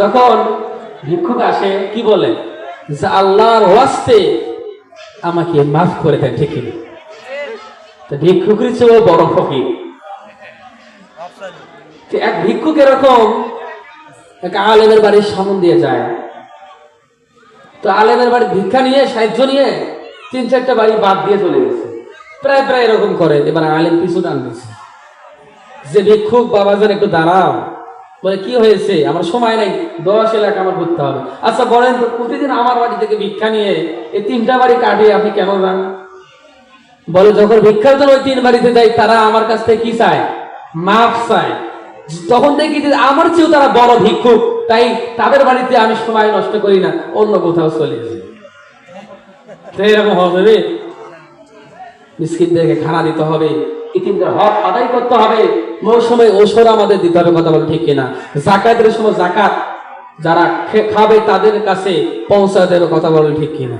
যখন ভিক্ষুক আসে, কি বলে? যে আল্লাহর ওয়াস্তে আমাকে মাফ করে দেন, ঠিক তো ভিক্ষুকের চেয়েও বড় ফকির। এক ভিক্ষুক এরকম এক আলেমের বাড়ির সামন দিয়ে যায়। তো আলেমের বাড়ি ভিক্ষা নিয়ে, সাহায্য নিয়ে তিন চারটা বাড়ি বাদ দিয়ে চলে গেছে। প্রায় প্রায় এরকম করে, এবার আলেম পিছু টান দিছে। যে ভিক্ষুক বাবাজান একটু দাঁড়াও। বলে, কি হয়েছে? আমার সময় নাই, দশ এলাকা আমার ঘুরতে হবে। আচ্ছা বলেন তো, প্রতিদিন আমার বাড়ি থেকে ভিক্ষা নিয়ে এই তিনটা বাড়ি কাটিয়ে আপনি কেন যান? বলে, যখন ভিক্ষার জন্য ওই তিন বাড়িতে দেয় তারা আমার কাছ থেকে কি চায়? মাফ চায়। তখন দেখি যে আমার চেয়েও তারা বড় ভিক্ষুক, তাই তাদের বাড়িতে আমি সময় নষ্ট করি না, অন্য কোথাও চলে যাই। এরকম হবে মিসকিনদেরকে খানা দিতে হবে। ইতিমদের হক আদায় করতে হবে। মৌসুমে ওষুধ আমাদের দিতে হবে, কথা বলে ঠিক কিনা? জাকাতের সময় জাকাত যারা খাবে তাদের কাছে পৌঁছা দেবে কথা বলে ঠিক কিনা?